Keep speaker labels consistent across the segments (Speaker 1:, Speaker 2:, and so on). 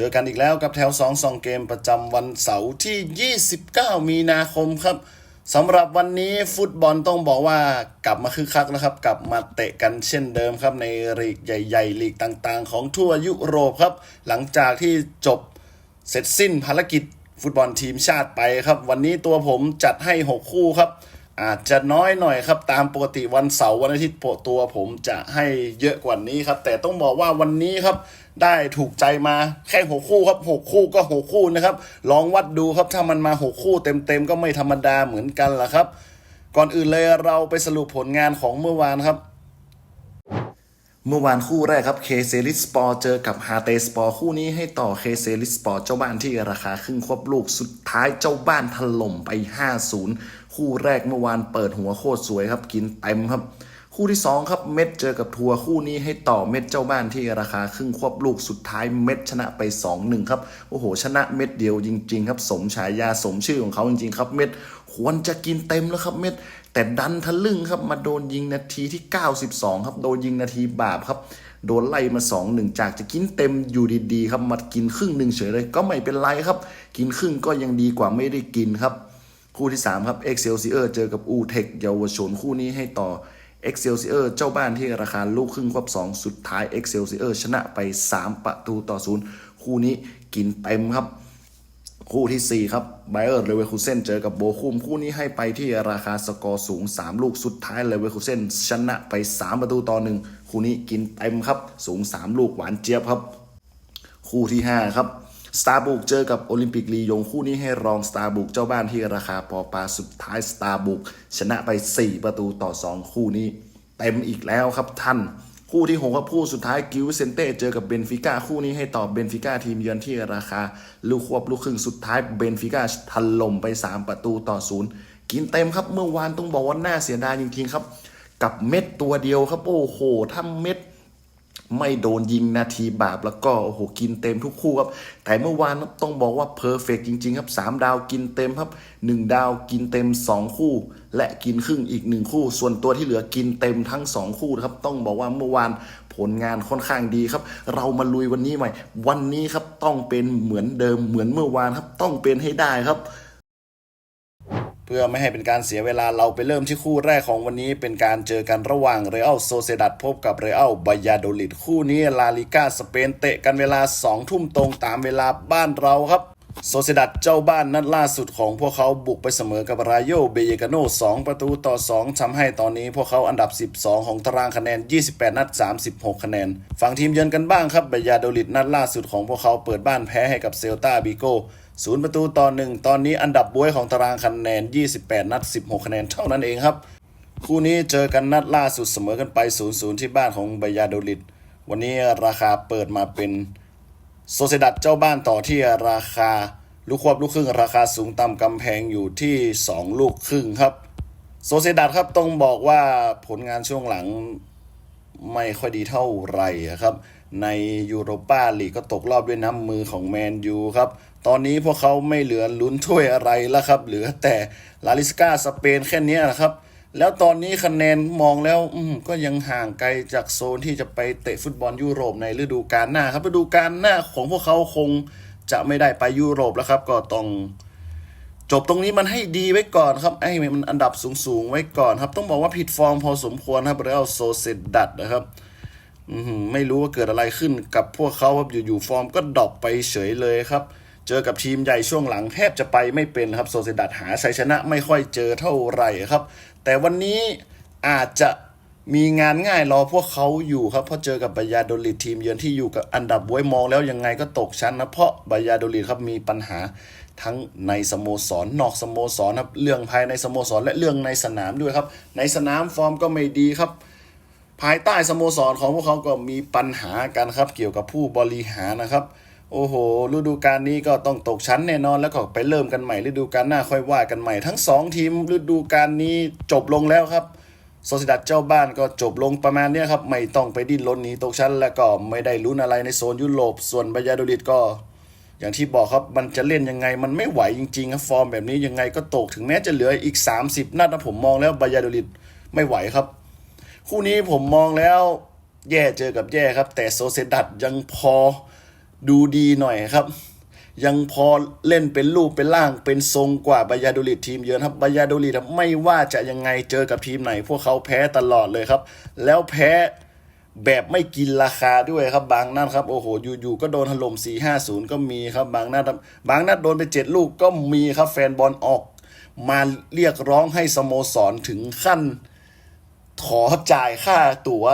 Speaker 1: เจอกันอีกแล้วกับแถว2 2เกมประจำวันเสาร์ที่ 29 มีนาคมครับสำหรับวันนี้ฟุตบอลต้องบอกว่ากลับมาคึกคักนะครับ กลับมาเตะกันเช่นเดิมครับ ในลีกใหญ่ๆลีกต่างๆ ของทั่วยุโรปครับ หลังจากที่จบเสร็จสิ้นภารกิจฟุตบอลทีมชาติไปครับ วันนี้ตัวผมจัดให้ 6 คู่ครับ อาจจะน้อยหน่อยครับ ตามปกติวันเสาร์วันอาทิตย์ตัวผมจะให้เยอะกว่านี้ครับ แต่ต้องบอกว่าวันนี้ครับ ได้ถูกใจมาแค่หกคู่ครับหกคู่ก็หกคู่นะครับ ลองวัดดูครับถ้ามันมาหกคู่เต็มๆก็ไม่ธรรมดาเหมือนกันล่ะครับ ก่อนอื่นเลยเราไปสรุปผลงานของเมื่อวานครับเมื่อวานคู่แรกครับเคเซลิสปอร์เจอกับฮาเตสปอร์คู่นี้ให้ต่อเคเซลิสปอร์เจ้าบ้านที่ราคาครึ่งควบลูกสุดท้ายเจ้าบ้านถล่มไป 5-0 คู่แรกเมื่อวานเปิดหัวโคตรสวยครับกินเต็มครับ คู่ที่ 2 ครับเม็ดเจอกับทัวร์คู่นี้ให้ต่อเม็ดเจ้าบ้านที่ราคาครึ่งควบลูกสุดท้ายเม็ดชนะไป 2-1 ครับ โอ้โห ชนะเม็ดเดียวจริง ๆ ครับ สมฉายาสมชื่อของเขาจริง ๆ ครับเม็ดควรจะกินเต็มแล้วครับเม็ดแต่ดันทะลึ่งครับมาโดนยิงนาทีที่ 92 ครับ โดนยิงนาทีบาปครับโดนไล่มา2 1จากจะกินเต็มอยู่ดีๆครับมากินครึ่งหนึ่งเฉยเลยก็ไม่เป็นไรครับ กินครึ่งก็ยังดีกว่าไม่ได้กินครับ คู่ที่ 3 ครับ Excelsior เจอกับอูเทคเยาวชนคู่นี้ให้ต่อ Excelsior เจ้าบ้านที่ราคาลูกครึ่งควบ 2 สุดท้าย Excelsior ชนะไป 3 ประตูต่อศูนย์คู่นี้กินเต็มครับ คู่ทีสี่ 4 ครับไบเออร์เลเวอร์คูเซนเจอกับโบคุมคู่นี้ให้ไปที่ราคาสกอร์สูง 3 ลูกสุดท้ายเลเวอร์คูเซนชนะไป 3 ประตูต่อหนึ่งคู่นี้กินเต็มครับ สูง 3 ลูกหวานเจี๊ยบครับ คู่ที่ 5 ครับ สตาร์บุกเจอกับโอลิมปิกลียงคู่นี้ให้รองสตาร์บุกเจ้าบ้านที่ราคาปอปาสุดท้ายสตาร์บุกชนะไป 4 ประตูต่อ 2 คู่นี้ เต็มอีกแล้วครับท่านคู่ที่6ครับคู่สุดท้ายกิวเซนเต้เจอกับเบนฟิก้าคู่นี้ให้ตอบเบนฟิก้าทีมเยือนที่ราคา ลูกควบลูกครึ่งสุดท้ายเบนฟิก้าถล่มไป 3 ประตูต่อศูนย์กินเต็มครับเมื่อวานต้องบอกว่าน่าเสียดายจริงๆครับ กับเม็ดตัวเดียวครับ โอ้โหถ้าเม็ด ไม่โดนยิงนาทีบาปแล้วก็โอ้โหกินเต็มทุกคู่ครับ แต่เมื่อวานต้องบอกว่าเพอร์เฟกจริง ๆ ครับ 3 ดาวกินเต็มครับ 1 ดาวกินเต็ม 2 คู่ และกินครึ่งอีก 1 คู่ ส่วนตัวที่เหลือกินเต็มทั้ง 2 คู่นะครับ ต้องบอกว่าเมื่อวานผลงานค่อนข้างดีครับ เรามาลุยวันนี้ใหม่ วันนี้ครับต้องเป็นเหมือนเดิมเหมือนเมื่อวานครับต้องเป็นให้ได้ครับ เพื่อไม่ให้เป็นการเสียเวลาเราไปเริ่มที่คู่แรกของวันนี้เป็นการเจอกันระหว่างเรอัลโซเซดัดพบกับเรอัลบายาโดลิดคู่นี้ลาลิก้าสเปนเตะกันเวลา 2 ทุ่มตรงตามเวลาบ้านเราครับโซเซดัดเจ้าบ้านนัดล่าสุดของพวกเขาบุกไปเสมอกับรายโยเบเยกาโน2 ประตูต่อ 2ทำให้ตอนนี้พวกเขาอันดับ 12 ของตารางคะแนน 28 นัด 36 คะแนน ฝั่งทีมเยือนกันบ้างครับบายาโดลิดนัดล่าสุดของพวกเขาเปิดบ้านแพ้ให้กับเซลตาบิโก ศูนย์ประตูต่อหนึ่งตอนนี้อันดับบวยของตารางคะแนน 28 นัด 16 คะแนนเท่านั้นเองครับ คู่นี้เจอกันนัดล่าสุดเสมอกันไป 0-0 ที่บ้านของบยาโดลิดวันนี้ราคาเปิดมาเป็นโซเซดัดเจ้าบ้านต่อที่ราคา ลูกควบลูกครึ่ง ราคาสูงต่ำกำแพงอยู่ที่ 2 ลูกครึ่งครับ โซเซดัดครับต้องบอกว่าผลงานช่วงหลังไม่ค่อยดีเท่าไหร่ครับ ในยูโรปาลีกก็ตกรอบด้วยน้ำมือของแมนยูครับ ตอนนี้พวกเขาไม่เหลือลุ้นถ้วยอะไรแล้วครับ เหลือแต่ลาลิสกาสเปนแค่นี้นะครับ แล้วตอนนี้คะแนนมองแล้วก็ยังห่างไกลจากโซนที่จะไปเตะฟุตบอลยุโรปในฤดูกาลหน้าครับฤดูกาลหน้าของพวกเขาคงจะไม่ได้ไปยุโรปแล้วครับ ก็ต้องจบตรงนี้มันให้ดีไว้ก่อนครับไอ้มันอันดับสูงๆไว้ก่อนครับ ต้องบอกว่าผิดฟอร์มพอสมควรครับเรอัลโซเซดัดนะครับ ไม่รู้ว่าเกิดอะไรขึ้นกับพวกเขาครับอยู่ๆฟอร์มก็ดรอปไปเฉยเลยครับ เจอกับทีมใหญ่ช่วงหลังแทบจะไปไม่เป็นครับโซเซดัดหาชัยชนะไม่ค่อยเจอเท่าไหร่ครับ แต่วันนี้อาจจะมีงานง่ายรอพวกเขาอยู่ครับเพราะเจอกับบายาโดลิดทีมเยือนที่อยู่กับอันดับไว้มองแล้วยังไงก็ตกชั้นนะเพราะบายาโดลิดครับมีปัญหาทั้งในสโมสรนอกสโมสรครับเรื่องภายในสโมสรและเรื่องในสนามด้วยครับ ในสนามฟอร์มก็ไม่ดีครับ ภายใต้สโมสรของพวกเขาก็มีปัญหากันครับเกี่ยวกับผู้บริหารนะครับ โอ้โหฤดูกาลนี้ก็ต้องตกชั้นแน่นอนแล้วก็ไปเริ่มกันใหม่ฤดูกาลหน้าค่อยว่ากันใหม่ ทั้งสองทีมฤดูกาลนี้จบลงแล้วครับโซซิดัดเจ้าบ้านก็จบลงประมาณนี้ครับ ไม่ต้องไปดิ้นรนหนีตกชั้น แล้วก็ไม่ได้ลุ้นอะไรในโซนยุโรปส่วนบายาโดลิดก็ อย่างที่บอกครับมันจะเล่นยังไงมันไม่ไหวจริงๆครับฟอร์มแบบนี้ยังไงก็ตกถึงแม้จะเหลืออีก 30 นัดนะผมมองแล้วบายาโดลิดไม่ไหวครับ คู่นี้ผมมองแล้วแย่เจอกับแย่ครับ แต่โซเซดัดยังพอดูดีหน่อยครับ ยังพอเล่นเป็นรูปเป็นร่างเป็นทรงกว่าบายาโดลิดทีมเยือนครับบายาโดลิดไม่ว่าจะยังไงเจอกับทีมไหน พวกเขาแพ้ตลอดเลยครับ แล้วแพ้แบบไม่กินราคาด้วยครับ บางนัดครับ โอ้โห อยู่ๆก็โดนถล่ม4-50 ก็มีครับ บางนัดครับบางนัดโดนไป 7 ลูกก็มีครับแฟนบอลออก มาเรียกร้องให้สโมสรถึงขั้น ขอจ่ายค่าตั๋ว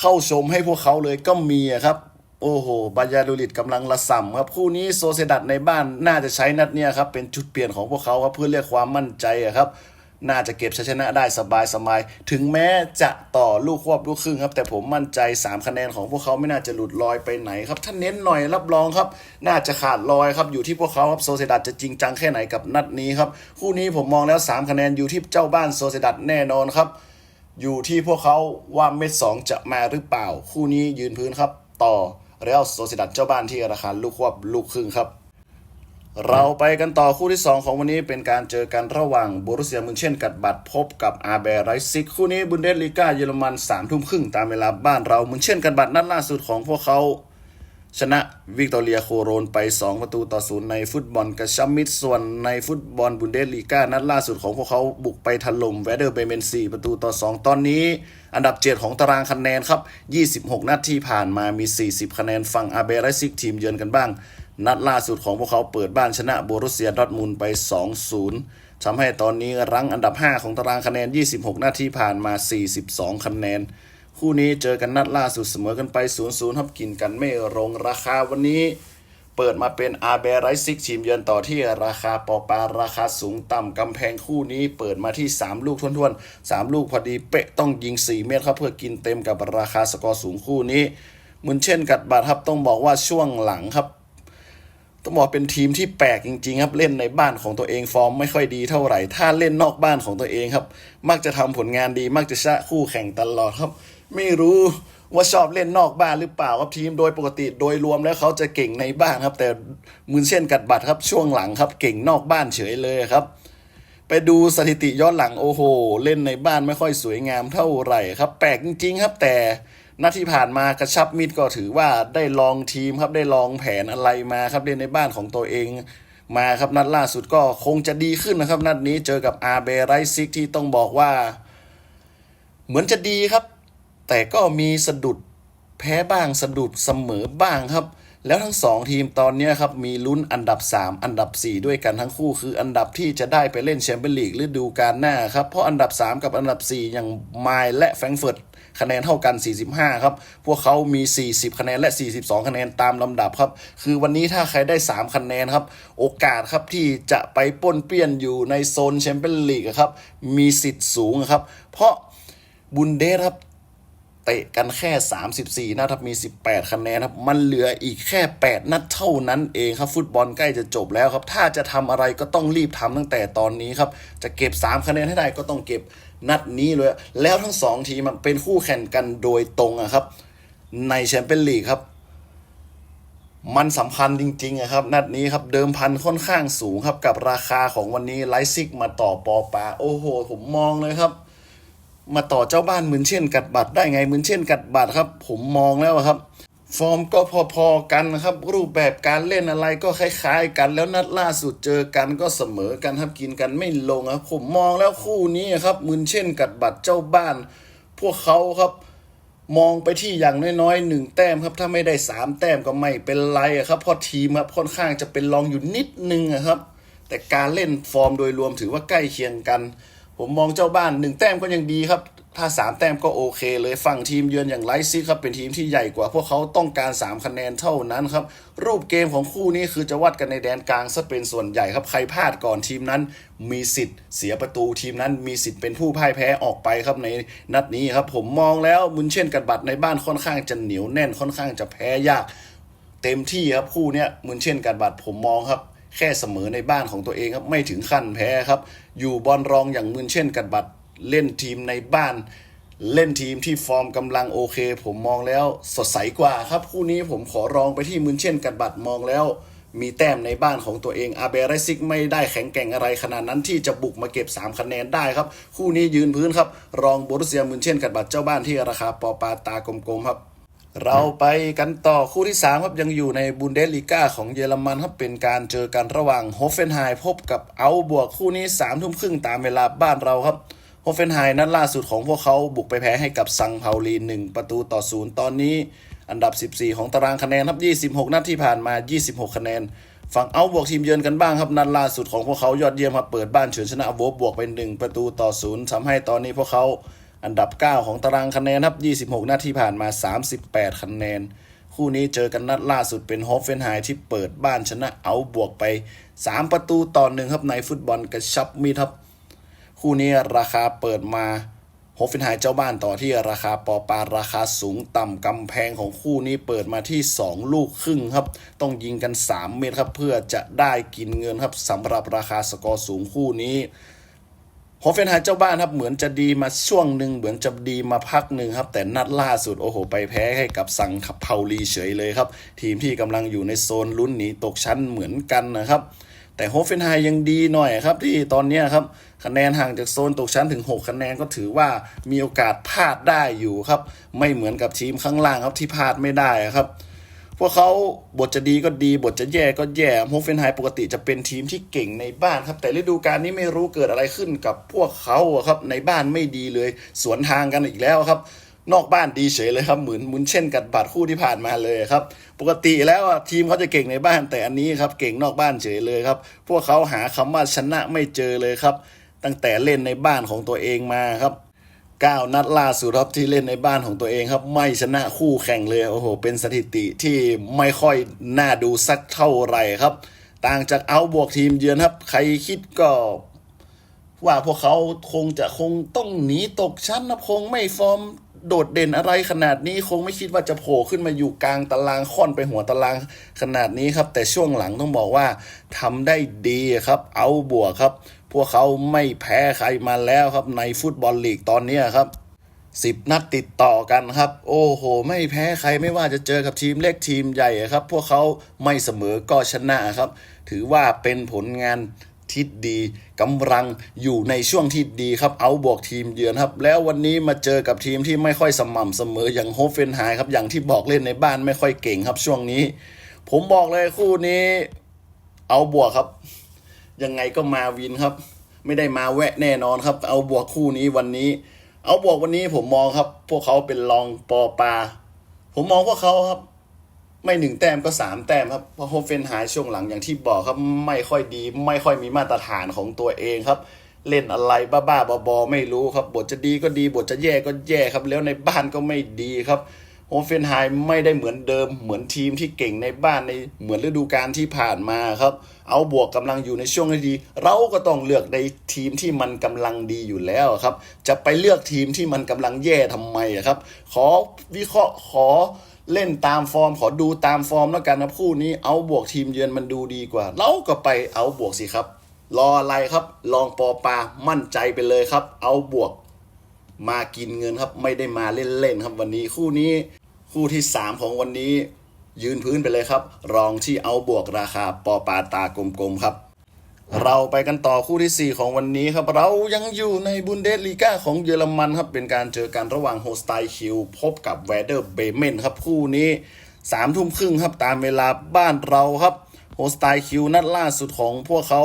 Speaker 1: เข้าชมให้พวกเขาเลยก็มีครับ โอ้โหบายาโดลิดกำลังระส่ำครับ คู่นี้โซเซดัดในบ้านน่าจะใช้นัดเนี้ยครับ เป็นจุดเปลี่ยนของพวกเขาครับเพื่อเรียกความมั่นใจครับน่าจะเก็บชัยชนะได้สบายสบาย ถึงแม้จะต่อลูกควบลูกครึ่งครับ แต่ผมมั่นใจ 3 คะแนนของพวกเขาไม่น่าจะหลุดลอยไปไหนครับ ถ้าเน้นหน่อยรับรองครับ น่าจะขาดลอยครับ อยู่ที่พวกเขาครับโซเซดัดจะจริงจังแค่ไหนกับนัดนี้ครับ คู่นี้ผมมองแล้ว 3 คะแนนอยู่ที่เจ้าบ้านโซเซดัดแน่นอนครับ อยู่ที่พวกเขาว่าเม็ดสองจะมาหรือเปล่า คู่นี้ยืนพื้นครับ ต่อเรอัลโซซิดัดเจ้าบ้านที่ราคาลูกควบลูกครึ่งครับ เราไปกันต่อคู่ที่ 2 ของวันนี้เป็นการเจอกันระหว่างบรุเซียมุนเช่นกัดบัตรพบกับอาเบร์ไรซิกคู่นี้บุนเดสลีกาเยอรมัน3ามทุ่มครึ่งตามเวลาบ้านเรามุนเช่นกัดบัตรนัดล่าสุดของพวกเขา ชนะวิกตอเรียโคโรนไป 2 ประตูต่อศูนย์ในฟุตบอลกระชับมิตรส่วนในฟุตบอลบุนเดสลีกานัดล่าสุดของพวกเขาบุกไปถล่มแวเดอร์เบเมน 4 ประตูต่อ 2 ตอนนี้ อันดับ 7 ของตารางคะแนนครับ 26 นัดที่ผ่านมามี 40 คะแนนฝั่งอาเบรซิกทีมเยือนกันบ้าง นัดล่าสุดของพวกเขาเปิดบ้านชนะโบรุเซียดอทมุนด์ไป 2-0ทำให้ตอนนี้รั้งอันดับ 5 ของตารางคะแนน 26นัดที่ผ่านมา 42 คะแนน คู่นี้เจอกันนัดล่าสุดเสมอกันไป 0-0ครับกินกันไม่ลงราคาวันนี้เปิดมาเป็นอาเบไรซิกทีมเยือนต่อที่ราคาปอปาราคาสูงต่ำกำแพงคู่นี้เปิดมาที่ 3 ลูกทวนๆ 3 ลูกพอดีเป๊ะต้องยิง 4 เมตรครับเพื่อกินเต็มกับราคาสกอร์สูงคู่นี้เหมือนเช่นกัดบาดครับต้องบอกว่าช่วงหลังครับ ต้องบอกเป็นทีมที่แปลกจริงๆครับเล่นในบ้านของตัวเองฟอร์มไม่ค่อยดีเท่าไหร่ ถ้าเล่นนอกบ้านของตัวเองครับ มักจะทำผลงานดีมักจะชนะคู่แข่งตลอดครับ ไม่รู้ว่าชอบเล่นนอกบ้านหรือเปล่าครับทีมโดยปกติโดยรวมแล้วเขาจะเก่งในบ้านครับ แต่มือเช่นกัดบัตรครับช่วงหลังครับเก่งนอกบ้านเฉยเลยครับ ไปดูสถิติย้อนหลังโอ้โห เล่นในบ้านไม่ค่อยสวยงามเท่าไหร่ครับ แปลกจริง ๆ ครับแต่นัดที่ผ่านมากระชับมิตรก็ถือว่าได้ลองทีมครับได้ลองแผนอะไรมาครับเล่นในบ้านของตัวเองมาครับนัดล่าสุดก็คงจะดีขึ้นนะครับ นัดนี้เจอกับอาเบไรซิกที่ต้องบอกว่า เหมือนจะดีครับ แต่ก็มีสะดุดแพ้บ้างสะดุดเสมอบ้างครับ แล้วทั้งสองทีมตอนนี้ครับมีลุ้นอันดับ 3 อันดับ 4 ด้วยกันทั้งคู่คืออันดับที่จะได้ไปเล่นแชมเปี้ยนลีกฤดูกาลหน้าครับ เพราะอันดับ 3 กับอันดับ 4 อย่างไมล์และแฟรงเฟิร์ตคะแนนเท่ากัน 45 ครับ พวกเขามี 40 คะแนนและ 42 คะแนนตามลำดับครับ คือวันนี้ถ้าใครได้ 3 คะแนนครับ โอกาสครับที่จะไปป้นเปี้ยนอยู่ในโซนแชมเปี้ยนลีกครับ มีสิทธิ์สูงครับ เพราะบุนเดสครับ เตะกันแค่ 34 นัดครับมี 18 คะแนนครับมันเหลืออีกแค่ 8 นัดเท่านั้นเองครับฟุตบอลใกล้จะจบแล้วครับ ถ้าจะทำอะไรก็ต้องรีบทำตั้งแต่ตอนนี้ครับ จะเก็บ 3 คะแนนให้ได้ก็ต้องเก็บนัดนี้เลย แล้วทั้ง 2 ทีมมันเป็นคู่แข่งกันโดยตรงอะครับ ในแชมเปี้ยนลีกครับมันสำคัญจริงๆครับ นัดนี้ครับเดิมพันค่อนข้างสูงครับกับราคาของวันนี้ไลซิกมาต่อปอปาโอ้โห ผมมองเลยครับ มาต่อเจ้าบ้านเหมือนเช่นกัดบัตรได้ไงเหมือนเช่นกัดบัตรครับ ผมมองแล้วครับ ฟอร์มก็พอๆกันครับ รูปแบบการเล่นอะไรก็คล้ายๆ กันแล้วนัดล่าสุดเจอกันก็เสมอกันครับกินกันไม่ลงครับผมมองแล้วคู่นี้ครับเหมือนเช่นกัดบัตรเจ้าบ้าน พวกเขาครับมองไปที่อย่างน้อยๆหนึ่งแต้มครับถ้าไม่ได้สามแต้มก็ไม่เป็นไรครับเพราะทีมครับค่อนข้างจะเป็นรองอยู่นิดนึงอะครับ แต่การเล่นฟอร์มโดยรวมถือว่าใกล้เคียงกัน ผมมองเจ้าบ้านหนึ่งแต้มก็ยังดีครับ ถ้าสามแต้มก็โอเคเลยฝั่งทีมเยือนอย่างไลซิครับเป็นทีมที่ใหญ่กว่า พวกเขาต้องการ 3 คะแนนเท่านั้นครับ รูปเกมของคู่นี้คือจะวัดกันในแดนกลางซะเป็นส่วนใหญ่ครับใครพลาดก่อนทีมนั้น มีสิทธิ์เสียประตูทีมนั้น มีสิทธิ์เป็นผู้พ่ายแพ้ออกไปครับในนัดนี้ครับ ผมมองแล้วมุนเช่นกันบัตรในบ้านค่อนข้างจะเหนียวแน่นค่อนข้างจะแพ้ยาก เต็มที่ครับคู่นี้มุนเช่นกันบัตรผมมองครับ แค่เสมอในบ้านของตัวเองครับไม่ถึงขั้นแพ้ครับ อยู่บอลรองอย่างมุนเช่นกันบัตรเล่นทีมในบ้าน เล่นทีมที่ฟอร์มกำลังโอเค ผมมองแล้วสดใสกว่าครับ คู่นี้ผมขอรองไปที่มุนเช่นกันบัตรมองแล้วมีแต้มในบ้านของตัวเองอาเบรซิกไม่ได้แข็งแกร่งอะไรขนาดนั้นที่จะบุกมาเก็บ 3 คะแนนได้ครับ คู่นี้ยืนพื้นครับ รองโบรุเซียมุนเช่นกันบัตรเจ้าบ้านที่ราคาปอปาตากลมๆครับ เราไปกันต่อคู่ที่ 3 ครับยังอยู่ในบุนเดสลีกาของเยอรมันครับเป็นการเจอกันระหว่างโฮเฟนไฮพบกับเอาบวกคู่นี้3ามทุ่มครึ่งตามเวลาบ้านเราครับโฮเฟนไฮนัดล่าสุดของพวกเขาบุกไปแพ้ให้กับซังเผาลี1ประตูต่อศูนย์ตอนนี้ อันดับ 14 ของตารางคะแนนครับ 26 นัดที่ผ่านมา 26 คะแนน ฝั่งเอาบวกทีมเยือนกันบ้างครับนัดล่าสุดของพวกเขายอดเยี่ยมครับเปิดบ้านเฉือนชนะโวบบวกไป1ประตูต่อศูนย์ทำให้ตอนนี้พวกเขา อันดับ 9 ของตารางคะแนนครับ 26นัดที่ผ่านมา 38 คะแนน คู่นี้เจอกันนัดล่าสุดเป็นฮอฟเฟนไฮที่เปิดบ้านชนะเอาบวกไป 3 ประตูต่อหนึ่งครับในฟุตบอลกระชับมิตรครับ คู่นี้ราคาเปิดมาโฮฟเฟนไฮเจ้าบ้านต่อที่ราคาปอปาราคาสูงต่ำกำแพงของคู่นี้เปิดมาที่ 2 ลูกครึ่งครับ ต้องยิงกัน 3 เมตรครับ เพื่อจะได้กินเงินครับสำหรับราคาสกอร์สูงคู่นี้ โฮฟเฟนไฮเจ้าบ้านครับเหมือนจะดีมาช่วงหนึ่งเหมือนจะดีมาพักหนึ่งครับ แต่นัดล่าสุดโอ้โห ไปแพ้ให้กับสังคเผาลีเฉยเลยครับ ทีมที่กำลังอยู่ในโซนลุ้นหนีตกชั้นเหมือนกันนะครับ แต่โฮฟเฟนไฮยังดีหน่อยครับ ที่ตอนนี้ครับคะแนนห่างจากโซนตกชั้นถึง 6 คะแนนก็ถือว่ามีโอกาสพลาดได้อยู่ครับ ไม่เหมือนกับทีมข้างล่างครับที่พลาดไม่ได้ครับ พวกเขาบทจะดีก็ดี บทจะแย่ก็แย่โฮเฟนไฮปกติจะเป็นทีมที่เก่งในบ้านครับ แต่ฤดูกาลนี้ไม่รู้เกิดอะไรขึ้นกับพวกเขาครับในบ้านไม่ดีเลย สวนทางกันอีกแล้วครับ นอกบ้านดีเฉยเลยครับเหมือนมุนเช่นกัดบาดคู่ที่ผ่านมาเลยครับ ปกติแล้วทีมเขาจะเก่งในบ้านแต่อันนี้ครับเก่งนอกบ้านเฉยเลยครับ พวกเขาหาคำว่าชนะไม่เจอเลยครับ ตั้งแต่เล่นในบ้านของตัวเองมาครับ 9 นัดล่าสุดครับที่เล่นในบ้านของตัวเองครับ ไม่ชนะคู่แข่งเลยโอ้โห เป็นสถิติที่ไม่ค่อยน่าดูสักเท่าไหร่ครับ ต่างจากเอาบวกทีมเยือนครับ ใครคิดก็ว่าพวกเขาคงจะคงต้องหนีตกชั้นนะคงไม่ฟอร์มโดดเด่นอะไรขนาดนี้คงไม่คิดว่าจะโผล่ขึ้นมาอยู่กลางตารางค่อนไปหัวตารางขนาดนี้ครับ แต่ช่วงหลังต้องบอกว่าทำได้ดีครับ เอาบวกครับ พวกเขาไม่แพ้ใครมาแล้วครับในฟุตบอลลีกตอนนี้ครับสิบนัดติดต่อกันครับ โอ้โห ไม่แพ้ใครไม่ว่าจะเจอกับทีมเล็กทีมใหญ่ครับ พวกเขาไม่เสมอก็ชนะครับ ถือว่าเป็นผลงานที่ดีกำลังอยู่ในช่วงที่ดีครับ เอาบวกทีมเยือนครับ แล้ววันนี้มาเจอกับทีมที่ไม่ค่อยสม่ำเสมออย่างโฮเฟนไฮครับ อย่างที่บอกเล่นในบ้านไม่ค่อยเก่งครับช่วงนี้ ผมบอกเลยคู่นี้ เอาบวกครับ ยังไงก็มาวินครับ ไม่ได้มาแวะแน่นอนครับ เอาบวกคู่นี้วันนี้ เอาบวกวันนี้ผมมองครับ พวกเขาเป็นรองปอปา ผมมองพวกเขาครับ ไม่หนึ่งแต้มก็สามแต้มครับเพราะโฮเฟนหายช่วงหลังอย่างที่บอกครับ ไม่ค่อยดี ไม่ค่อยมีมาตรฐานของตัวเองครับ เล่นอะไรบ้าๆบอๆไม่รู้ครับ บทจะดีก็ดีบทจะแย่ก็แย่ครับ แล้วในบ้านก็ไม่ดีครับ โฮเฟนไฮไม่ได้เหมือนเดิมเหมือนทีมที่เก่งในบ้านในเหมือนฤดูกาลที่ผ่านมาครับ เอาบวกกำลังอยู่ในช่วงที่ดี เราก็ต้องเลือกในทีมที่มันกำลังดีอยู่แล้วครับ จะไปเลือกทีมที่มันกำลังแย่ทำไมครับ ขอวิเคราะห์ขอเล่นตามฟอร์ม ขอดูตามฟอร์มแล้วกันนะคู่นี้เอาบวกทีมเยือนมันดูดีกว่า เราก็ไปเอาบวกสิครับ รออะไรครับ ลองปอปามั่นใจไปเลยครับ เอาบวก มากินเงินครับไม่ได้มาเล่นๆครับวันนี้คู่นี้คู่ที่ 3 ของวันนี้ ยืนพื้นไปเลยครับ รองที่เอาบวกราคาปอปาตากลมๆครับ เราไปกันต่อคู่ที่ 4 ของวันนี้ครับ เรายังอยู่ในบุนเดสลีกาของเยอรมันครับ เป็นการเจอกันระหว่างโฮสไตคิวพบกับแวเดอร์เบเมนครับคู่นี้3ามทุ่มครึ่งครับตามเวลาบ้านเราครับโฮสไตคิวนัดล่าสุดของพวกเขา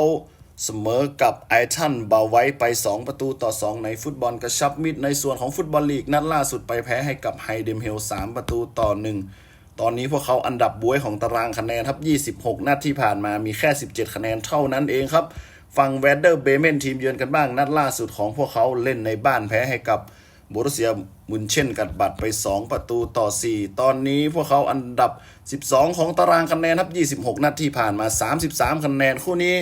Speaker 1: เสมอกับไอทันเบาไว้ไป 2 ประตูต่อ 2 ในฟุตบอลกระชับมิตรในส่วนของฟุตบอลลีก นัดล่าสุดไปแพ้ให้กับไฮเดมเฮล 3 ประตูต่อ 1 ตอนนี้พวกเขาอันดับบวยของตารางคะแนนครับ 26 นัดที่ผ่านมามีแค่ 17 คะแนนเท่านั้นเองครับฝั่งแวดเดอร์เบเมนทีมเยือนกันบ้าง นัดล่าสุดของพวกเขาเล่นในบ้านแพ้ให้กับโบรุเซียมุนเช่นกัดบัตรไป 2 ประตูต่อ 4 ตอนนี้พวกเขาอันดับ 12 ของตารางคะแนนครับ 26 นัดที่ผ่านมา 33 คะแนนคู่นี้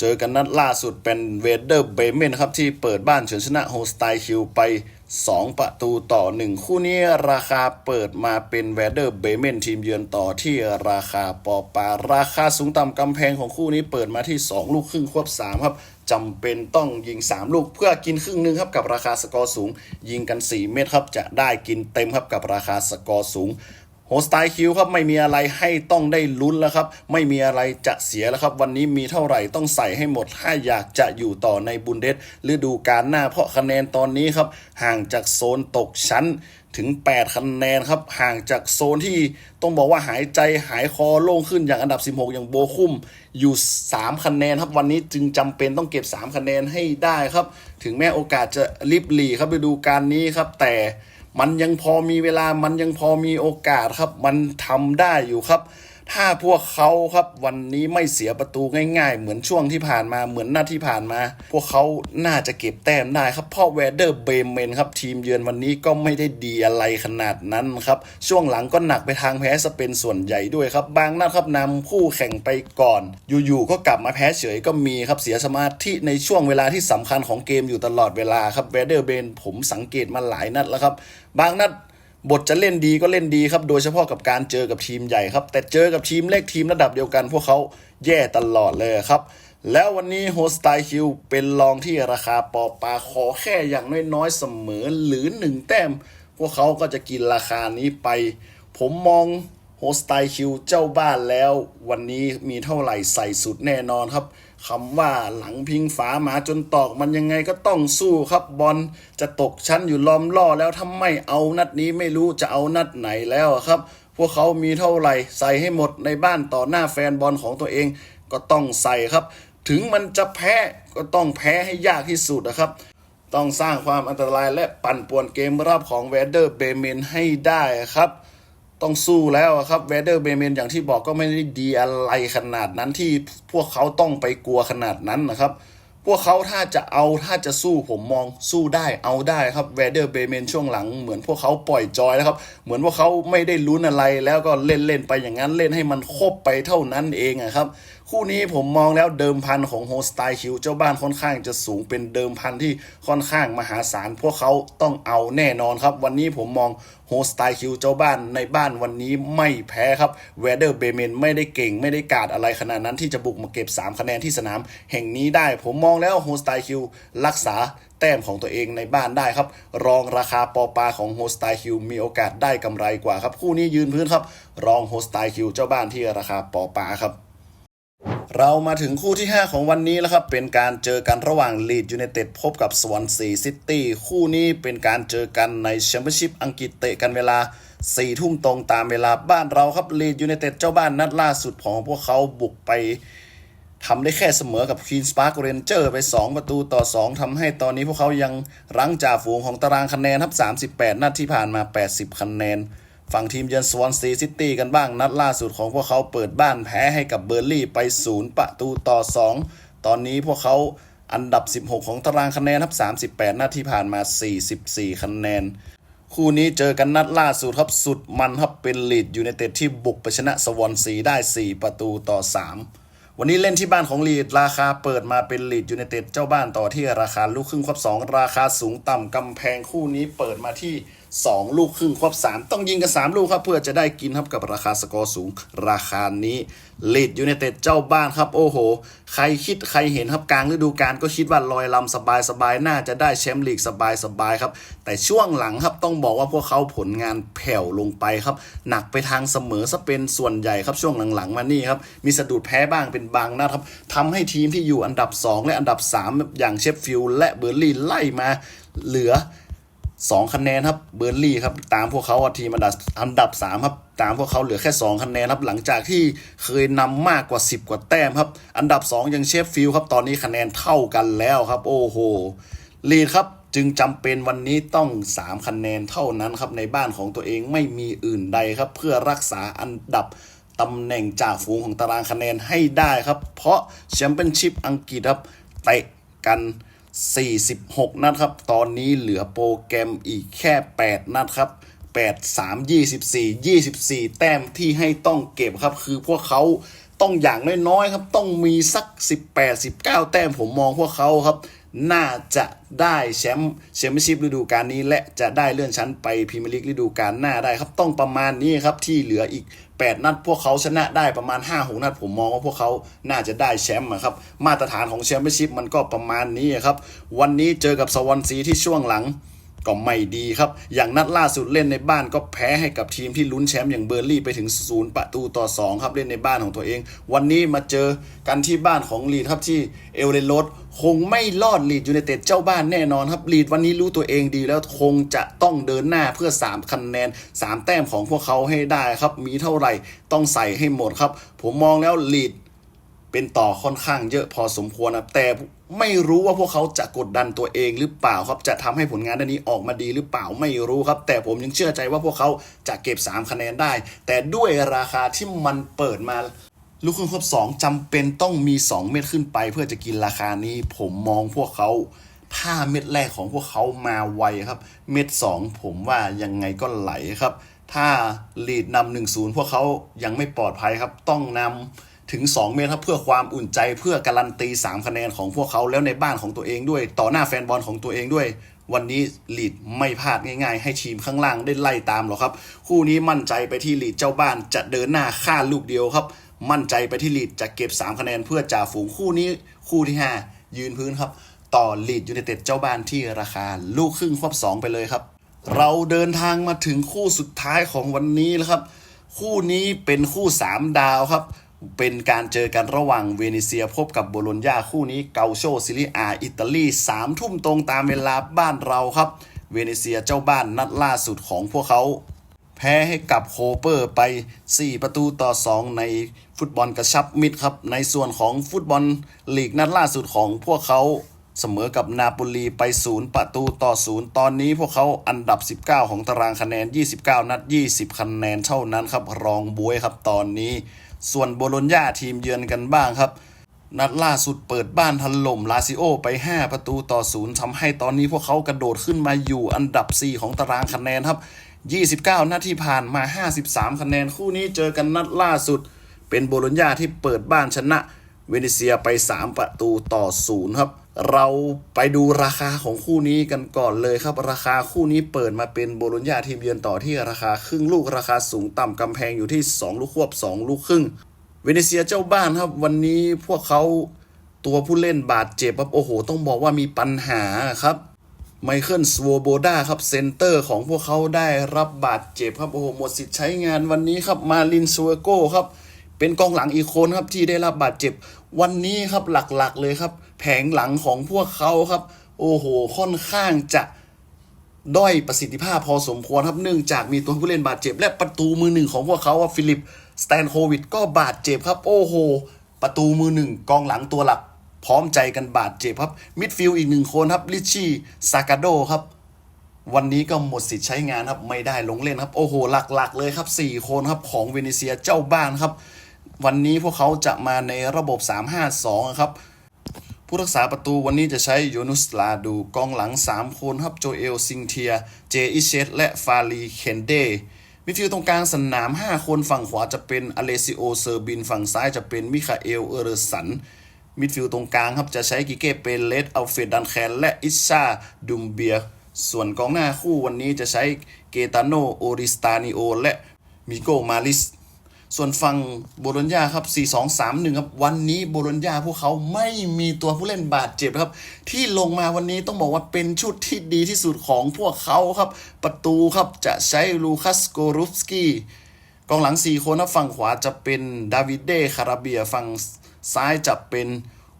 Speaker 1: เจอกันนัดล่าสุดเป็นเวเดอร์เบเมนครับ ที่เปิดบ้านเฉือนชนะโฮสไตคิวไป 2 ประตูต่อ 1 คู่นี้ราคาเปิดมาเป็นเวเดอร์เบเมนทีมเยือนต่อที่ราคาปอปา ราคาสูงต่ำกำแพงของคู่นี้เปิดมาที่ 2 ลูกครึ่งควบ 3 ครับจำเป็นต้องยิง 3 ลูกเพื่อกินครึ่งหนึงครับกับราคาสกอร์สูง ยิงกัน 4 เม็ดครับจะได้กินเต็มครับกับราคาสกอร์สูง โฮสไตล์คิวครับไม่มีอะไรให้ต้องได้ลุ้นแล้วครับ ไม่มีอะไรจะเสียแล้วครับ วันนี้มีเท่าไหร่ต้องใส่ให้หมด ถ้าอยากจะอยู่ต่อในบุนเดสฤดูกาลหน้าเพราะคะแนนตอนนี้ครับ ห่างจากโซนตกชั้นถึง 8 คะแนนครับ ห่างจากโซนที่ต้องบอกว่าหายใจหายคอโล่งขึ้นอย่างอันดับ 16 อย่างโบคุมอยู่ 3 คะแนนครับ วันนี้จึงจำเป็นต้องเก็บ 3 คะแนนให้ได้ครับ ถึงแม้โอกาสจะลิบหลีครับฤดูกาลนี้ครับแต่ มันยังพอมีเวลามันยังพอมีโอกาสครับ มันทำได้อยู่ครับ ถ้าพวกเขาครับวันนี้ไม่เสียประตูง่ายๆ เหมือนช่วงที่ผ่านมาเหมือนหน้าที่ผ่านมา พวกเขาน่าจะเก็บแต้มได้ครับเพราะแวเดอร์เบรเมนครับทีมเยือนวันนี้ก็ไม่ได้ดีอะไรขนาดนั้นครับ ช่วงหลังก็หนักไปทางแพ้สเปนส่วนใหญ่ด้วยครับ บางนัดครับนำคู่แข่งไปก่อน อยู่ๆก็กลับมาแพ้เฉยก็มีครับเสียสมาธิในช่วงเวลาที่สำคัญของเกมอยู่ตลอดเวลาครับแวเดอร์เบนผมสังเกตมาหลายนัดแล้วครับ บางนัด บทจะเล่นดีก็เล่นดีครับ โดยเฉพาะกับการเจอกับทีมใหญ่ครับ แต่เจอกับทีมเล็กทีมระดับเดียวกัน พวกเขาแย่ตลอดเลยครับ แล้ววันนี้โฮสไตคิวเป็นรองที่ราคาปอปาขอแค่อย่างน้อยๆเสมอหรือหนึ่งแต้ม พวกเขาก็จะกินราคานี้ไป ผมมองโฮสไตคิวเจ้าบ้านแล้ว วันนี้มีเท่าไหร่ใส่สุดแน่นอนครับ คำว่าหลังพิงฝาหมาจนตอกมันยังไงก็ต้องสู้ครับบอลจะตกชั้นอยู่ล้อมล่อแล้วถ้าไม่เอานัดนี้ไม่รู้จะเอานัดไหนแล้วครับ พวกเขามีเท่าไหร่ใส่ให้หมดในบ้านต่อหน้าแฟนบอลของตัวเองก็ต้องใส่ครับ ถึงมันจะแพ้ก็ต้องแพ้ให้ยากที่สุดนะครับ ต้องสร้างความอันตรายและปั่นป่วนเกมรับของเวเดอร์เบเมนให้ได้ครับ ต้องสู้แล้วครับเวเดอร์เบเมนอย่างที่บอกก็ไม่ได้ดีอะไรขนาดนั้นที่พวกเขาต้องไปกลัวขนาดนั้นนะครับ พวกเขาถ้าจะเอาถ้าจะสู้ผมมองสู้ได้เอาได้ครับเวเดอร์เบเมนช่วงหลังเหมือนพวกเขาปล่อยจอยแล้วครับ เหมือนพวกเขาไม่ได้ลุ้นอะไรแล้วก็เล่นเล่นๆไปอย่างนั้นเล่นให้มันครบไปเท่านั้นเองอะครับ คู่นี้ผมมองแล้วเดิมพันของโฮสไตคิวเจ้าบ้านค่อนข้างจะสูงเป็นเดิมพันที่ค่อนข้างมหาศาลพวกเขาต้องเอาแน่นอนครับ วันนี้ผมมอง โฮสไตคิวเจ้าบ้านในบ้านวันนี้ไม่แพ้ครับเวเดอร์เบเมนไม่ได้เก่งไม่ได้กาดอะไรขนาดนั้นที่จะบุกมาเก็บ 3 คะแนนที่สนามแห่งนี้ได้ ผมมองแล้วโฮสไตคิวรักษาแต้มของตัวเองในบ้านได้ครับ รองราคาปอปาของโฮสไตคิวมีโอกาสได้กำไรกว่าครับ คู่นี้ยืนพื้นครับ รองโฮสไตคิวเจ้าบ้านที่ราคาปอปาครับ เรามาถึงคู่ที่ 5 ของวันนี้แล้วครับ เป็นการเจอกันระหว่างลีดยู i นเต็ดพบกับสวอนซีซิตี้คู่นี้เป็นการเจอกันในแชมเปี้ยนชิพอังกฤษเตะกันเวลา4ทุ่มตรงตามเวลาบ้านเราครับลีดยู i นเต็ดเจ้าบ้านนัดล่าสุดของพวกเขาบุกไปทำได้แค่เสมอกับ Queen's Park Ranger ไป 2 ประตูต่อ 2ทำให้ตอนนี้พวกเขายังรั้งจ่าฝูงของตารางคะแนนครับ38นัดที่ผ่านมา 80 คะแนน ฝั่งทีมเยือนสวอนซีซิตี้กันบ้างนัดล่าสุดของพวกเขาเปิดบ้านแพ้ให้กับเบอร์ลี่ไป 0 ประตูต่อ 2 ตอนนี้พวกเขาอันดับ 16 ของตารางคะแนนครับ 38นัดที่ผ่านมา 44 คะแนน คู่นี้เจอกันนัดล่าสุดครับสุดมันครับเป็นลีดยูไนเต็ดที่บุกไปชนะสวอนซีได้ 4 ประตูต่อ 3 วันนี้เล่นที่บ้านของลีดราคาเปิดมาเป็นลีดยูไนเต็ดเจ้าบ้านต่อที่ราคาลูกครึ่งครับ2ราคาสูงต่ำกำแพงคู่นี้เปิดมาที่ 2 ลูกครึ่งครบ 3 ต้องยิงกัน 3 ลูกครับ เพื่อจะได้กินครับกับราคาสกอร์สูง ราคานี้ลีดยูไนเต็ดเจ้าบ้านครับ โอ้โห ใครคิดใครเห็นครับกลางฤดูกาลก็คิดว่าลอยลำสบายสบายๆน่าจะได้แชมป์ลีกสบายสบายๆครับ แต่ช่วงหลังครับต้องบอกว่าพวกเขาผลงานแผ่วลงไปครับ หนักไปทางเสมอซะเป็นส่วนใหญ่ครับช่วงหลังๆมานี่ครับมีสะดุดแพ้บ้างเป็นบางนัดครับทำให้ทีมที่อยู่อันดับ 2 และอันดับ 3 อย่างเชฟฟิลด์และเบอร์ลี่ไล่มาเหลือ 2คะแนนครับเบอร์ลี่ครับตามพวกเขาอะทีมอันดับอันดับ3ครับตามพวกเขาเหลือแค่ 2 คะแนนครับหลังจากที่เคยนำมากกว่า 10 กว่าแต้มครับ อันดับ 2 ยังเชฟฟิลด์ครับตอนนี้คะแนนเท่ากันแล้วครับ โอ้โหลีดครับจึงจำเป็นวันนี้ต้อง 3 คะแนนเท่านั้นครับในบ้านของตัวเองไม่มีอื่นใดครับ เพื่อรักษาอันดับตำแหน่งจ่าฝูงของตารางคะแนนให้ได้ครับ เพราะแชมเปี้ยนชิพอังกฤษครับเตะกัน 46 นัดครับ ตอนนี้เหลือโปรแกรมอีกแค่ 8 นัดครับ 8 3 24 24 แต้มที่ให้ต้องเก็บครับ คือพวกเขาต้องอย่างน้อยๆครับ ต้องมีสัก 18 19 แต้มผมมองพวกเขาครับ น่าจะได้แชมป์แชมเปี้ยนชิพฤดูกาลนี้ และจะได้เลื่อนชั้นไปพรีเมียร์ลีกฤดูกาลหน้าได้ครับ ต้องประมาณนี้ครับที่เหลืออีก 8 นัด พวกเขาชนะได้ประมาณ 5 6 นัด ผมมองว่าพวกเขาน่าจะได้แชมป์ครับ มาตรฐานของแชมเปี้ยนชิพมันก็ประมาณนี้ครับ วันนี้เจอกับสวอนซีที่ช่วงหลังก็ไม่ดีครับ อย่างนัดล่าสุดเล่นในบ้านก็แพ้ให้กับทีมที่ลุ้นแชมป์อย่างเบอร์ลี่ไปถึงศูนย์ประตูต่อ 2 ครับเล่นในบ้านของตัวเอง วันนี้มาเจอกันที่บ้านของลีดครับที่เอลเรโรส คงไม่รอดลีดยูไนเต็ดเจ้าบ้านแน่นอนครับลีดวันนี้รู้ตัวเองดีแล้วคงจะต้องเดินหน้าเพื่อ 3คะแนน 3 แต้มของพวกเขาให้ได้ครับ มีเท่าไหร่ต้องใส่ให้หมดครับ ผมมองแล้วลีดเป็นต่อค่อนข้างเยอะพอสมควรนะแต่ไม่รู้ว่าพวกเขาจะกดดันตัวเองหรือเปล่าครับ จะทำให้ผลงานด้านนี้ออกมาดีหรือเปล่าไม่รู้ครับ แต่ผมยังเชื่อใจว่าพวกเขาจะเก็บ 3 คะแนนได้ แต่ด้วยราคาที่มันเปิดมา ลูกครึ่งครบ2จำเป็นต้องมี 2 เม็ดขึ้นไป เพื่อจะกินราคานี้ผมมองพวกเขาถ้าเม็ดแรกของพวกเขามาไวครับ เม็ด 2 ผมว่ายังไงก็ไหลครับ ถ้าลีดนำหนึ่งศูนย์พวกเขายังไม่ปลอดภัยครับ ต้องนำถึง 2 เมตรครับเพื่อความอุ่นใจเพื่อการันตี 3 คะแนนของพวกเขาแล้วในบ้านของตัวเองด้วย ต่อหน้าแฟนบอลของตัวเองด้วย วันนี้ลีดไม่พลาดง่ายๆ ให้ทีมข้างล่างได้ไล่ตามหรอกครับ คู่นี้มั่นใจไปที่ลีดเจ้าบ้านจะเดินหน้าฆ่าลูกเดียวครับ มั่นใจไปที่ลีดจะเก็บ 3 คะแนนเพื่อจ่าฝูงคู่นี้คู่ที่ 5 ยืนพื้นครับ ต่อลีดยูไนเต็ดเจ้าบ้านที่ราคาลูกครึ่งควบ 2 ไปเลยครับ เราเดินทางมาถึงคู่สุดท้ายของวันนี้แล้วครับ คู่นี้เป็นคู่ 3 ดาวครับ เป็นการเจอกันระหว่างเวเนเซียพบกับโบโลญญาคู่นี้เกาโชซิลิอาอิตาลี3ทุ่มตรงตามเวลาบ้านเราครับ เวเนเซียเจ้าบ้านนัดล่าสุดของพวกเขา แพ้ให้กับโคเปอร์ไป 4 ประตูต่อ 2 ในฟุตบอลกระชับมิตรครับ ในส่วนของฟุตบอลลีกนัดล่าสุดของพวกเขาเสมอกับนาโปลีไป 0 ประตูต่อ 0 ตอนนี้พวกเขาอันดับ 19 ของตารางคะแนน 29 นัด 20 คะแนนเท่านั้นครับ รองบวยครับตอนนี้ ส่วนโบโลญญาทีมเยือนกันบ้างครับ นัดล่าสุดเปิดบ้านถล่มลาซิโอไป 5 ประตูต่อศูนย์ทำให้ตอนนี้พวกเขากระโดดขึ้นมาอยู่อันดับ 4 ของตารางคะแนนครับ 29 นัดที่ผ่านมา 53 คะแนน คู่นี้เจอกันนัดล่าสุด เป็นโบโลญญาที่เปิดบ้านชนะ เวเนเซียไป 3 ประตูต่อศูนย์ครับ เราไปดูราคาของคู่นี้กันก่อนเลยครับ ราคาคู่นี้เปิดมาเป็นโบโลญญาทีมเยือนต่อที่ราคาครึ่งลูกราคาสูงต่ำกำแพงอยู่ที่ 2 ลูกควบ 2 ลูกครึ่ง เวเนเซียเจ้าบ้านครับ วันนี้พวกเขาตัวผู้เล่นบาดเจ็บครับโอ้โห ต้องบอกว่ามีปัญหาครับ ไมเคิลสโวโบดาครับเซนเตอร์ของพวกเขาได้รับบาดเจ็บครับโอ้โหหมดสิทธิ์ใช้งานวันนี้ครับมาลินซูเอโกครับเป็นกองหลังอีกคนครับที่ได้รับบาดเจ็บวันนี้ครับหลักๆเลยครับ แผงหลังของพวกเขาครับ โอ้โหค่อนข้างจะด้อยประสิทธิภาพพอสมควรครับเนื่องจากมีตัวผู้เล่นบาดเจ็บ และประตูมือหนึ่งของพวกเขาว่าฟิลิปสแตนโควิดก็บาดเจ็บครับ โอ้โห ประตูมือหนึ่งกองหลังตัวหลัก พร้อมใจกันบาดเจ็บครับ มิดฟิลด์อีกหนึ่งคนครับลิชี่ซากาโดครับ วันนี้ก็หมดสิทธิ์ใช้งานครับ ไม่ได้ลงเล่นครับ โอ้โห หลักๆ เลยครับ 4 คนครับของเวเนเซียเจ้าบ้านครับ วันนี้พวกเขาจะมาในระบบ 3-5-2 ครับผู้รักษาประตูวันนี้จะใช้โยนุสลาดูกองหลัง 3 คนครับ โจเอลซิงเทีย เจอิเชตและฟาลีเคนเดมิดฟิลด์ตรงกลางสนาม 5 คนฝั่งขวาจะเป็นอเลซิโอเซอร์บิน ฝั่งซ้ายจะเป็นมิคาเอล เอเรสัน มิดฟิลด์ตรงกลางครับจะใช้กิเก้เปเลสอัลเฟดดันแคนและอิชาดุมเบีย ส่วนกองหน้าคู่วันนี้จะใช้เกตาโนโอริสตานิโอและมิโกมาลิส ส่วนฝั่งโบโลญญาครับ 4-2-3-1 ครับ วันนี้โบโลญญาพวกเขาไม่มีตัวผู้เล่นบาดเจ็บครับ ที่ลงมาวันนี้ต้องบอกว่าเป็นชุดที่ดีที่สุดของพวกเขาครับ ประตูครับจะใช้ลูคัสโกรุฟสกี้กองหลัง 4 คนนะฝั่งขวาจะเป็นดาวิดเดคาราเบียฝั่ง ซ้ายจะเป็น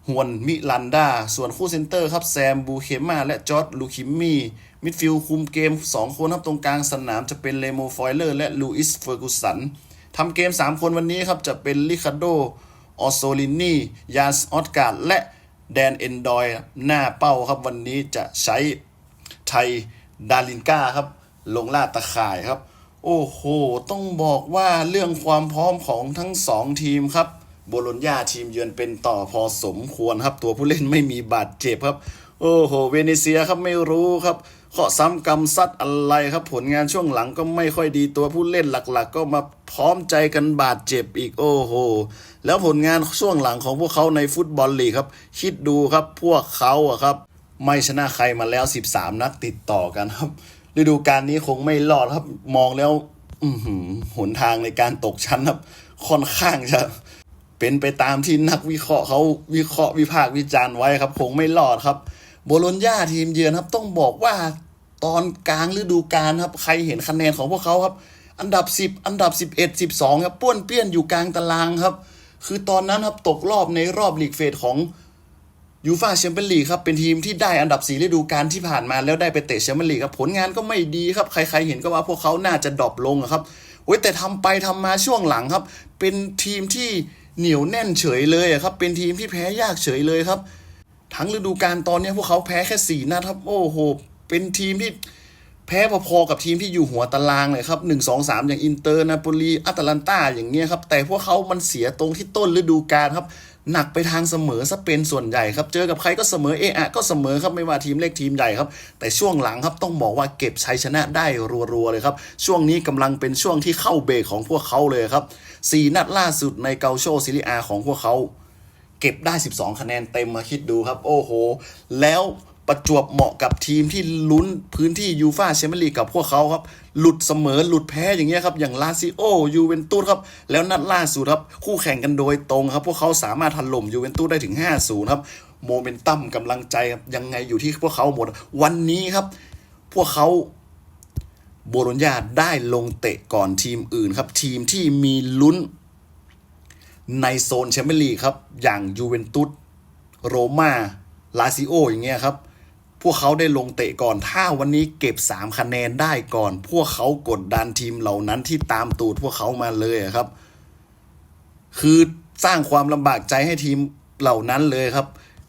Speaker 1: ฮวนมิลันดา ส่วนคู่เซนเตอร์ครับแซมบูเคมาและจอร์ดลูคิมมี่ มิดฟิลด์คุมเกม 2 คนครับตรงกลางสนามจะเป็นเลโมฟอยเลอร์และลูอิสเฟอร์กุสันทำเกม 3 คนวันนี้ครับจะเป็นลิคาโดออโซลินียานส์ออตการ์ดและแดนเอนดอยหน้าเป้าครับวันนี้จะใช้ไทยดารินก้าครับ ลงล่าตะข่ายครับ โอ้โห ต้องบอกว่าเรื่องความพร้อมของทั้ง 2 ทีมครับ โบโลญญาทีมเยือนเป็นต่อพอสมควรครับตัวผู้เล่นไม่มีบาดเจ็บครับ โอ้โห เวเนเซียครับไม่รู้ครับเคาะซ้ำกำซัดอะไรครับ ผลงานช่วงหลังก็ไม่ค่อยดีตัวผู้เล่นหลักๆ ก็มาพร้อมใจกันบาดเจ็บอีกโอ้โห แล้วผลงานช่วงหลังของพวกเขาในฟุตบอลลีกครับ คิดดูครับพวกเขาอะครับ ไม่ชนะใครมาแล้ว 13 นัดติดต่อกันครับ ฤดูกาลนี้คงไม่รอดครับมองแล้วหือหนทางในการตกชั้นครับ ค่อนข้างจะ เป็นไปตามที่นักวิเคราะห์เขาวิเคราะห์วิพากษ์วิจารณ์ไว้ครับ คงไม่รอดครับ โบโลญญาทีมเยือนครับ ต้องบอกว่าตอนกลางฤดูกาลครับ ใครเห็นคะแนนของพวกเขาครับ อันดับ 10 อันดับ 11 12 ครับป้วนเปี้ยนอยู่กลางตารางครับ คือตอนนั้นครับตกรอบในรอบลีกเฟสของยูฟาแชมเปี้ยนลีกครับเป็นทีมที่ได้อันดับ4ฤดูกาลที่ผ่านมาแล้วได้ไปเตะแชมเปี้ยนลีกครับผลงานก็ไม่ดีครับ ใครๆเห็นก็ว่าพวกเขาน่าจะดรอปลงครับโอ้ยแต่ทำไปทำมาช่วงหลังครับ เป็นทีมที่ เหนียวแน่นเฉยเลยครับ เป็นทีมที่แพ้ยากเฉยเลยครับ ทั้งฤดูกาลตอนนี้พวกเขาแพ้แค่สี่นัดครับ โอ้โห เป็นทีมที่แพ้พอๆกับทีมที่อยู่หัวตารางเลยครับหนึ่งสองสามอย่างอินเตอร์นาโปลีอัตแลนตาอย่างเงี้ยครับ แต่พวกเขามันเสียตรงที่ต้นฤดูกาลครับ หนักไปทางเสมอซะเป็นส่วนใหญ่ครับ เจอกับใครก็เสมอเอะอะก็เสมอครับไม่ว่าทีมเล็กทีมใหญ่ครับ แต่ช่วงหลังครับต้องบอกว่าเก็บชัยชนะได้รัวๆเลยครับ ช่วงนี้กำลังเป็นช่วงที่เข้าเบรกของพวกเขาเลยครับ สี่นัดล่าสุดในเกาโชซิลิอาของพวกเขา เก็บได้ 12 คะแนนเต็มมาคิดดูครับ โอ้โห แล้วประจวบเหมาะกับทีมที่ลุ้นพื้นที่ยูฟาแชมเปี้ยนลีกกับพวกเขาครับ หลุดเสมอหลุดแพ้อย่างเงี้ยครับ อย่างลาซิโอยูเวนตุสครับ แล้วนัดล่าสุดครับ คู่แข่งกันโดยตรงครับ พวกเขาสามารถถล่มยูเวนตุสได้ถึง 5-0 ครับ โมเมนตัมกำลังใจครับยังไงอยู่ที่พวกเขาหมด วันนี้ครับ พวกเขา โบโลญญาได้ลงเตะก่อนทีมอื่นครับ ทีมที่มีลุ้นในโซนแชมเปี้ยนลีกครับ อย่างยูเวนตุสโรมาลาซิโออย่างเงี้ยครับ พวกเขาได้ลงเตะก่อน ถ้าวันนี้เก็บ 3 คะแนนได้ก่อน พวกเขากดดันทีมเหล่านั้นที่ตามตูดพวกเขามาเลยครับ คือสร้างความลำบากใจให้ทีมเหล่านั้นเลยครับ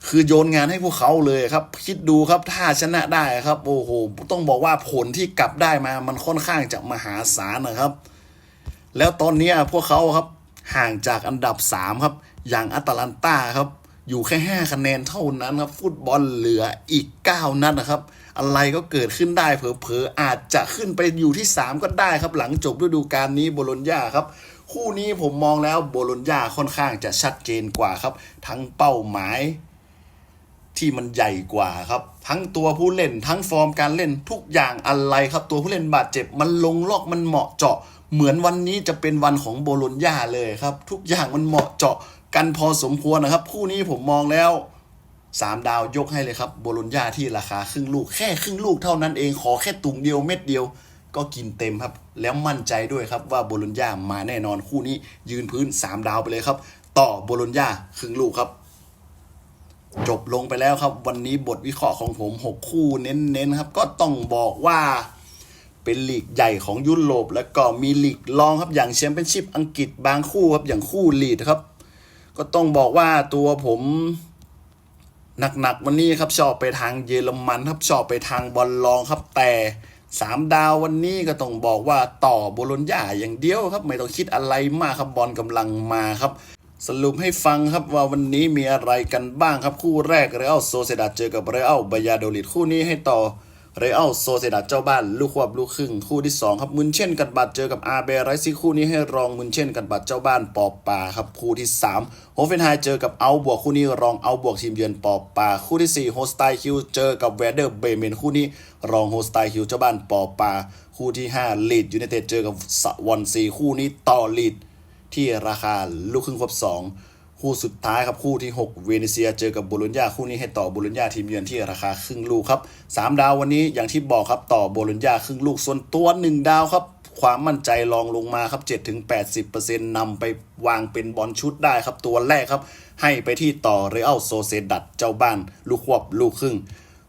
Speaker 1: คือโยนงานให้พวกเขาเลยครับ คิดดูครับถ้าชนะได้ครับ โอ้โหต้องบอกว่าผลที่กลับได้มามันค่อนข้างจะมหาศาลนะครับ แล้วตอนนี้พวกเขาครับห่างจากอันดับ 3 ครับ อย่างอัตแลนตาครับ อยู่แค่ 5 คะแนนเท่านั้นครับ ฟุตบอลเหลืออีก 9 นัดนะครับ อะไรก็เกิดขึ้นได้เผลอๆอาจจะขึ้นไปอยู่ที่ 3 ก็ได้ครับ หลังจบฤดูกาลนี้โบโลญญาครับคู่นี้ผมมองแล้วโบโลญญาค่อนข้างจะชัดเจนกว่าครับ ทั้งเป้าหมาย ที่มันใหญ่กว่าครับ ทั้งตัวผู้เล่นทั้งฟอร์มการเล่นทุกอย่างอะไรครับ ตัวผู้เล่นบาดเจ็บมันลงล็อกมันเหมาะเจาะ เหมือนวันนี้จะเป็นวันของโบโลญญาเลยครับ ทุกอย่างมันเหมาะเจาะกันพอสมควรนะครับ คู่นี้ผมมองแล้วสามดาวยกให้เลยครับ โบโลญญาที่ราคาครึ่งลูกแค่ครึ่งลูกเท่านั้นเองขอแค่ตุงเดียวเม็ดเดียว ก็กินเต็มครับ แล้วมั่นใจด้วยครับว่าโบโลญญามาแน่นอนคู่นี้ยืนพื้น 3 ดาวไปเลยครับ ต่อโบโลญญาครึ่งลูกครับ จบลงไปแล้วครับ วันนี้บทวิเคราะห์ของผม 6 คู่เน้นๆครับ ก็ต้องบอกว่าเป็นลีกใหญ่ของยุโรป แล้วก็มีลีกรองครับอย่างแชมเปี้ยนชิพอังกฤษบางคู่ครับอย่างคู่ลีดครับ ก็ต้องบอกว่าตัวผมหนักๆวันนี้ครับชอบไปทางเยอรมันครับชอบไปทางบอลลองครับแต่สามดาววันนี้ก็ต้องบอกว่าต่อโบโลญญาอย่างเดียวครับ ไม่ต้องคิดอะไรมากครับบอลกำลังมาครับ สรุปให้ฟังครับว่าวันนี้มีอะไรกันบ้างครับคู่แรกเรอัลโซเซดาเจอกับเรอัลบายาโดลิดคู่นี้ให้ต่อเรอัลโซเซดาเจ้าบ้านลูกควบลูกครึ่งคู่ที่ 2 ครับมุนเช่นกันบัตเจอกับอาเบไรซิคู่นี้ให้รองมุนเช่นกันบัตเจ้าบ้านปอปาครับคู่ที่3โฮเฟนไฮเจอกับเอาบวกคู่นี้รองเอาบวกทีมเยือนปอปาคู่ที่4โฮสไตคิวเจอกับเวเดอร์เบเมนคู่นี้รองโฮสไตคิวเจ้าบ้านปอปาคู่ที่5ลีดยูไนเต็ดเจอกับสวอนซีคู่นี้ต่อลีด ที่ราคาลูกครึ่งครบ 2 คู่สุดท้ายครับคู่ที่ 6 เวเนเซียเจอกับโบโลญญาคู่นี้ให้ต่อโบโลญญาทีมเยือนที่ราคาครึ่งลูกครับ 3 ดาววันนี้อย่างที่บอกครับต่อโบโลญญาครึ่งลูกส่วนตัว 1 ดาวครับความมั่นใจลองลงมาครับ7-80%นำไปวางเป็นบอลชุดได้ครับตัวแรกครับ ให้ไปที่ต่อเรอัลโซเซดัดเจ้าบ้าน ลูกควบลูกครึ่ง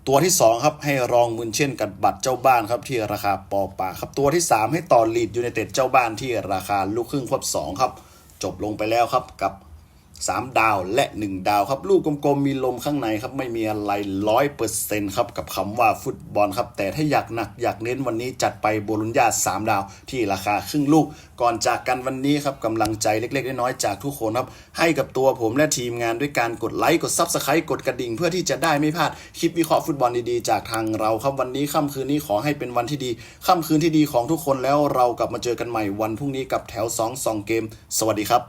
Speaker 1: ตัวที่ 2 ครับ ให้รองมุนเช่นกับบัตรเจ้าบ้านครับที่ราคาปอปาครับตัวที่ 3 ให้ต่อลีดยูไนเต็ดเจ้าบ้านที่ราคาลูกครึ่งควบ2ครับ จบลงไปแล้วครับกับ 3 ดาวและ 1 ดาวครับ ลูกกลมๆมีลมข้างในครับ ไม่มีอะไรร้อยเปอร์เซ็นต์ครับกับคำว่าฟุตบอลครับ แต่ถ้าอยากหนักอยากเน้นวันนี้จัดไปโบลุญญา 3 ดาว ที่ราคาครึ่งลูก ก่อนจากกันวันนี้ครับกำลังใจเล็กๆ น้อยๆจากทุกคนครับ ให้กับตัวผมและทีมงานด้วยการกดไลค์กดซับสไครต์กดกระดิ่ง เพื่อที่จะได้ไม่พลาดคลิปวิเคราะห์ฟุตบอลดีๆจากทางเราครับวันนี้ค่ำคืนนี้ขอให้เป็นวันที่ดีค่ำคืนที่ดีของทุกคนแล้วเรากลับมาเจอกันใหม่วันพรุ่งนี้กับแถว2 2เกม สวัสดีครับ